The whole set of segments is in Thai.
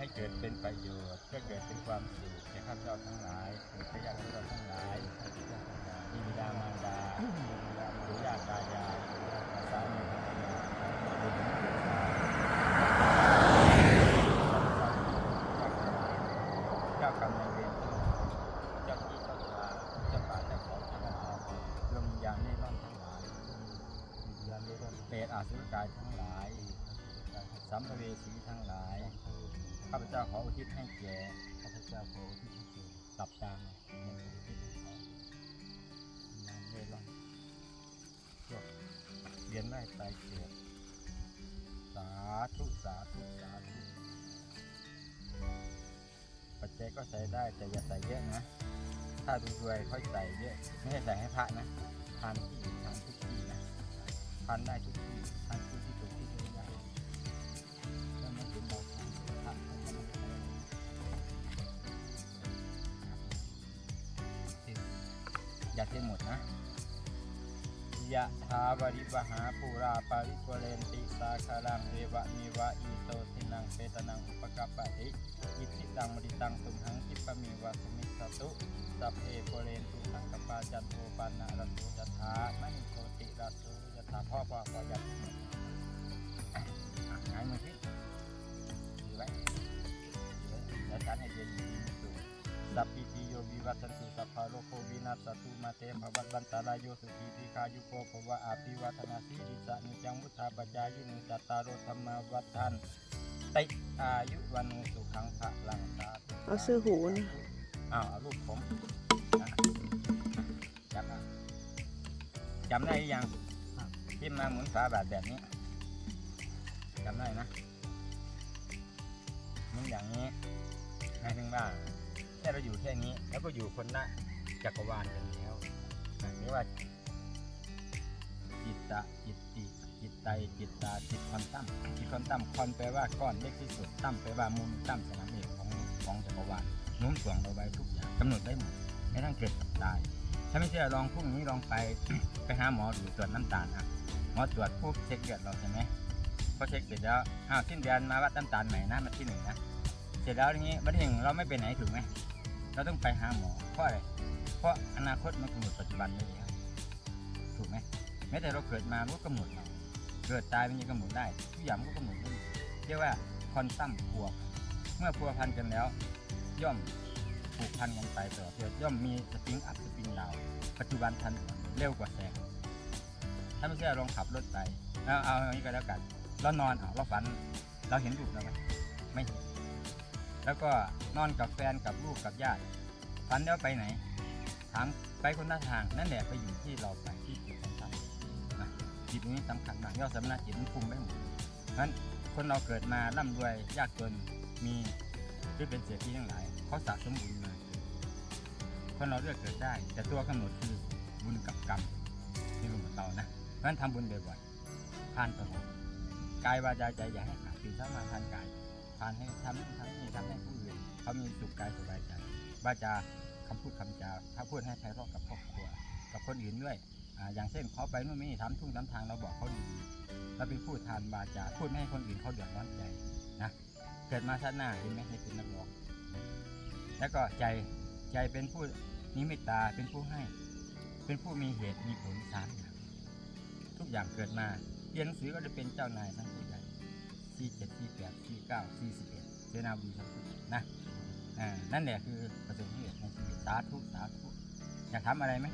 ให้เกิดเป็นประโยชน์เพื่อเกิดเป็นความสุขแก่ข้าพเจ้าทั้งหลายแก่ญาติข้าพเจ้าทั้งหลายมีบิดามารดาปู่ย่าตายายสามีภรรยาบุตรบุตรเจ้ากรรมนายเวรเจ้าที่เจ้าทางเจ้าป่าเจ้าเขาทั้งหลายดวงวิญญาณเล่ร่อนทั้งหลายเปรตอาสุรกายทั้งหลายสัมภเวสีทั้งหลาย ข้าพเจ้าขออุทิศให้แก่ข้าพเจ้าขออุทิศให้แก่ตับตามในอุทิศให้เขานางเล่ร่อนพวกเวียนไล่ตายเกิดสาธุสาธุสาธุปัจเจก็ใส่ได้แต่อย่าใส่เยอะนะ ถ้าดูรวยค่อยใส่เยอะ ไม่ใช่ใส่ให้พระนะทานที่ทานทุกที่นะทานได้ทุกที่ทาน ย่าเทหมดนะยะทาวริวหาปูราปาริโกเรนติสาคารังเอวะมีวะอีโตทินังเปตนังอุปกัปปะติอิทิตังมริตังตุมหังคิปะมีวะสมิสตุสัพเพโกเรนตุสังกปาจันโทปานะรัตโตยถามณิโกติรัตโตยถาพ่อพ่อพ่อยัดหมดงายมือสิถือไว้ถือไว้แล้วฉันให้เย็นดีสุสัพพิโยวิวัตันตุสัพพ นาศตุมาเตภวัตวันตารายโยสุขีติคายุโกภวะอาภิวัฒนาสีริสะนิจังมุทธาปจายินุจัตตารโรธรรมาวัฏทันติอายุวันโนสุขังพระลังสาธุเอาซื้อหูนะอ้าวเอาลูกผมอะจำได้จำได้หรือยังที่มาหมุนฝาบาทแบบนี้จำได้นะหมุนอย่างนี้หมายถึงว่าแค่เราอยู่แค่นี้ แล้วก็อยู่คนละ จักรวาลกันแล้วหมายว่า จิตตะจิตติจิตไตจิตตาจิตคอนตั้มจิตคอนตั้มคอนแปลว่าก้อนเล็กที่สุดตั้มแปลว่ามุมตั้มสนามเอกของของจักรวาลโน้มถ่วงเราไว้ทุกอย่างกำหนดได้หมดไม่ต้องเกิดตาย ถ้าไม่เชื่อลองพรุ่งนี้ลองไปไปหาหมอดูตรวจน้ำตาลอะหมอตรวจปุ๊บเช็คเลือดเราใช่ไหมพอเช็คเสร็จแล้วอ้าวสิ้นเดือนมาวัดน้ำตาลใหม่นะมาที่หนึ่งนะเสร็จแล้วทีนี้วันที่หนึ่งเราไม่ไปไหนถูกไหมเราต้องไปหาหมอเพราะอะไร เพราะอนาคตมันกำหนดปัจจุบันไว้แล้วถูกไหมแม้แต่เราเกิดมามันก็กำหนดเราเกิดตายมันยังกำหนดได้ทุกอย่างก็กำหนดได้เรียกว่าคอนตัมพัวเมื่อพัวพันกันแล้ว ย่อมผูกพันกันไปตลอดเพื่อย่อมมีสปริงอัพสปริงดาวปัจจุบันทันเร็วกว่าแสงถ้าไม่เชื่อลองขับรถไปเอาเอาอย่างนี้ก็แล้วกันเรานอนเราฝันเราเห็นรูปเราไหมไม่แล้วก็นอนกับแฟนกับลูกกับญาติฝันแล้วไปไหน ถามไปคนหน้าทางนั่นแหละไปอยู่ที่เราไปที่จุดสำคัญนะจิตนี้สำคัญมากยอดสำนักจิตมันคุมได้หมดเพราะฉะนั้นคนเราเกิดมาร่ำรวยยากจนมีหรือเป็นเศรษฐีทั้งหลายเขาสะสมบุญมาคนเราเลือกเกิดได้ แต่ตัวกำหนดคือบุญกับกรรมนี่เป็นของเรานะเพราะฉะนั้นทำบุญบ่อยๆทานตลอดกายวาจาใจอย่าให้ขาดคือถ้ามาทานกายทานให้ทำนู่นทำนี่ทำให้ผู้อื่นเขามีสุขกายสบายใจวาจา คำพูดคำจาถ้าพูดให้ไพเราะกับครอบครัว กับคนอื่นด้วยออย่างเช่นเขาไปนู่นนี่ทำทุ่งทำทางเราบอกเขาดีเราเป็นผู้ทานวาจาพูดไม่ให้คนอื่นเขาเดือดร้อนใจนะเกิดมาชาติหน้าเห็นไหมให้เป็นนักร้องแล้วก็ใจใจเป็นผู้มีเมตตาเป็นผู้ให้ เป็นผู้มีเหตุมีผลสามอย่างทุกอย่างเกิดมาเรียนหนังสือก็จะเป็นเจ้านายทั้งตัวใหญ่สี่เจ็ดสี่แปดสี่เก้าสี่สิบเอ็ดเจนาบุญทั้งสิ้นะ นั่นแหละคือประสบเหตุในชีวิตสาธุสาธุอยากทำอะไรไหม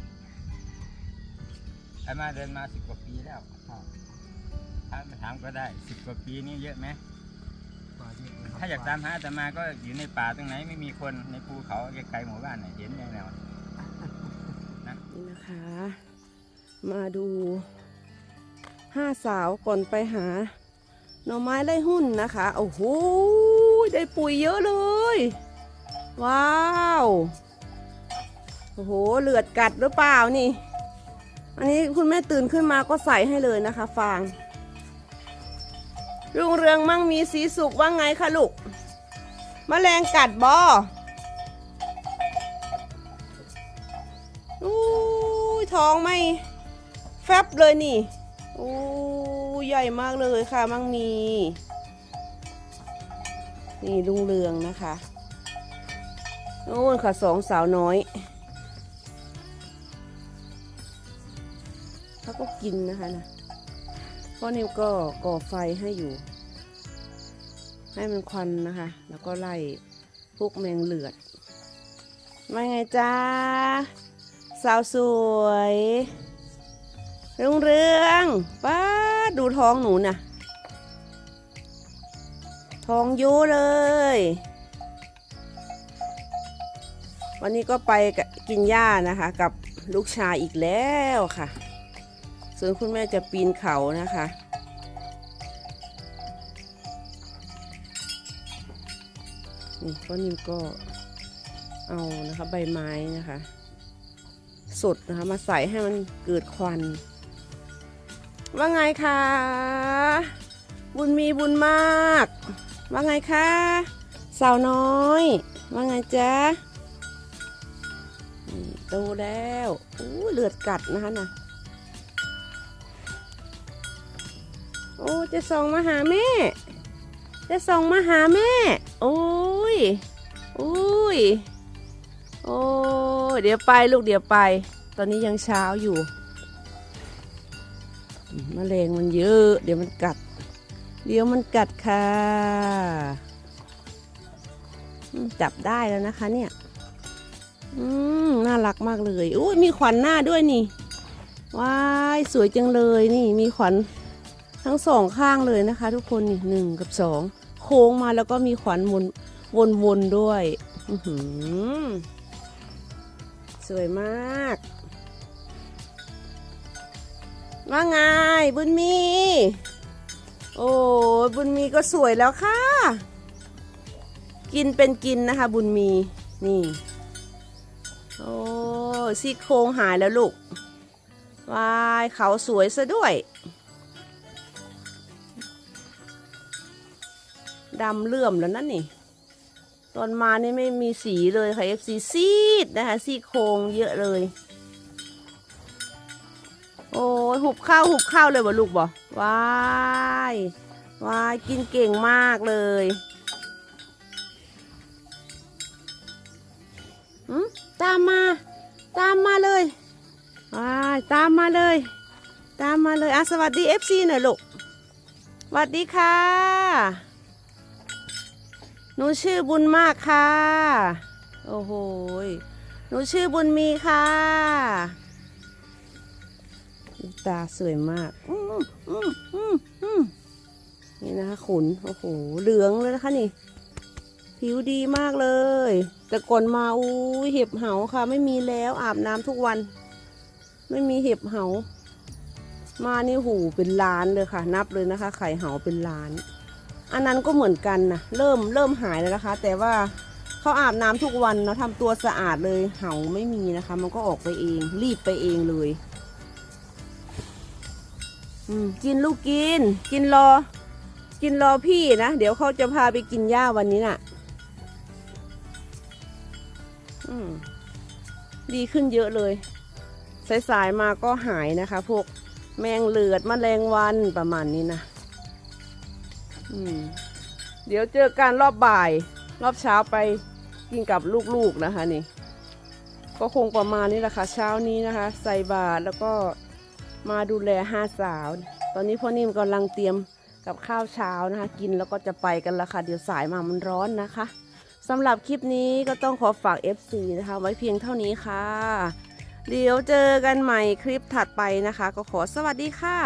ไอ้มาเดินมาสิบกว่าปีแล้วอ้าวถามถามก็ได้สิบกว่าปีนี่เยอะไหมถ้าอยากตามหาอาตมาก็อยู่ในป่าตรงไหนไม่มีคนในภูเขาไกลๆหมู่บ้านไหนเห็นแน่นอนนี่นะคะ มาดูห้าสาวก่อนไปหาหน่อไม้ไล่หุ้นนะคะ โอ้โห ได้ปุ๋ยเยอะเลย ว้าว โอ้โห เลือดกัดหรือเปล่านี่ อันนี้คุณแม่ตื่นขึ้นมาก็ใส่ให้เลยนะคะ ฟาง รุ่งเรืองมั่งมีสีสุขว่าไงคะลูกมแมลงกัดบออู้ท้องไม่แฟบเลยนี่อู้ใหญ่มากเลยค่ะมั่งมี นี่ลุงเรืองนะคะ โน่นค่ะสองสาวน้อยเขาก็กินนะคะนะพ่อนิวก็ก่อไฟให้อยู่ ให้มันควันนะคะ แล้วก็ไล่พวกแมงเหลือดว่าไงจ้าสาวสวยเรืองเรืองป้าดูท้องหนูน่ะ ท้องยุเลย วันนี้ก็ไปกินหญ้านะคะกับลูกชายอีกแล้วค่ะ ส่วนคุณแม่จะปีนเขานะคะ นี่ก็นิมก็เอานะคะใบไม้นะคะ สดนะคะมาใส่ให้มันเกิดควัน ว่าไงคะ บุญมีบุญมาก ว่าไงคะ สาวน้อย ว่าไงจ๊ะ โตแล้วอู้เลือดกัดนะคะน่ะโอ้จะส่งมาหาแม่ จะส่งมาหาแม่ โอ้ยโอ้ยโอ้เดี๋ยวไปลูกเดี๋ยวไป ตอนนี้ยังเช้าอยู่มแมลงมันเยอะ เดี๋ยวมันกัด เดี๋ยวมันกัดค่ะ จับได้แล้วนะคะเนี่ย อืมน่ารักมากเลยอุ้ยมีขวัญหน้าด้วยนี่ว้ายสวยจังเลยนี่มีขวัญทั้งสองข้างเลยนะคะ ทุกคนนี่หนึ่งกับสองโค้งมาแล้วก็มีขวัญวนวนวนด้วยอือสวยมาก ว่าไงบุญมี โอ้ยบุญมีก็สวยแล้วค่ะ กินเป็นกินนะคะ บุญมีนี่ โอ้ซี่โครงหายแล้วลูกวายเขาสวยซะด้วยดำเลื่อมแล้วนั่นนี่ ตอนมานี่ไม่มีสีเลยค่ะ FC ซีดนะคะซี่โครงเยอะเลย โอ้ยหุบข้าวหุบข้าวเลยบ่ลูกบ่วายวายกินเก่งมากเลย ตามมา ตามมาเลยว้ายตามมาเลย ตามมาเลยอะสวัสดี FC หน่อยลูกสวัสดีค่ะ หนูชื่อบุญมากค่ะ โอ้โหยหนูชื่อบุญมีค่ะตาสวยมากอืมอืมอืมอืมนี่นะคะขนโอ้โห เหลืองเลยนะคะนี่ ผิวดีมากเลย แต่ก่อนมาอู้ยเห็บเหาค่ะ ไม่มีแล้วอาบน้ำทุกวัน ไม่มีเห็บเหา มานี่หูเป็นล้านเลยค่ะ นับเลยนะคะ ไข่เหาเป็นล้าน อันนั้นก็เหมือนกันนะเริ่มเริ่มหายแล้วนะคะ แต่ว่าเขาอาบน้ำทุกวันเนาะทำตัวสะอาดเลยเหาไม่มีนะคะ มันก็ออกไปเอง รีบไปเองเลยอืมกินลูกกิน กินรอ กินรอพี่นะ เดี๋ยวเขาจะพาไปกินหญ้าวันนี้น่ะ ดีขึ้นเยอะเลยสายๆมาก็หายนะคะ พวกแมงเหลือดมแมลงวันประมาณนี้นะเดี๋ยวเจอกันรอบบ่าย รอบเช้าไปกินกับลูกๆนะคะนี่ ก็คงประมาณนี้แหละค่ะ เช้านี้นะคะ ใส่บาตรแล้วก็มาดูแลห้าสาว ตอนนี้พ่อนิ่มกำลังเตรียมกับข้าวเช้านะคะ กินแล้วก็จะไปกันล้วค่ะ เดี๋ยวสายมามันร้อนนะคะ สำหรับคลิปนี้ก็ต้องขอฝาก FC นะคะ ไว้เพียงเท่านี้ค่ะ เดี๋ยวเจอกันใหม่คลิปถัดไปนะคะ ก็ขอสวัสดีค่ะ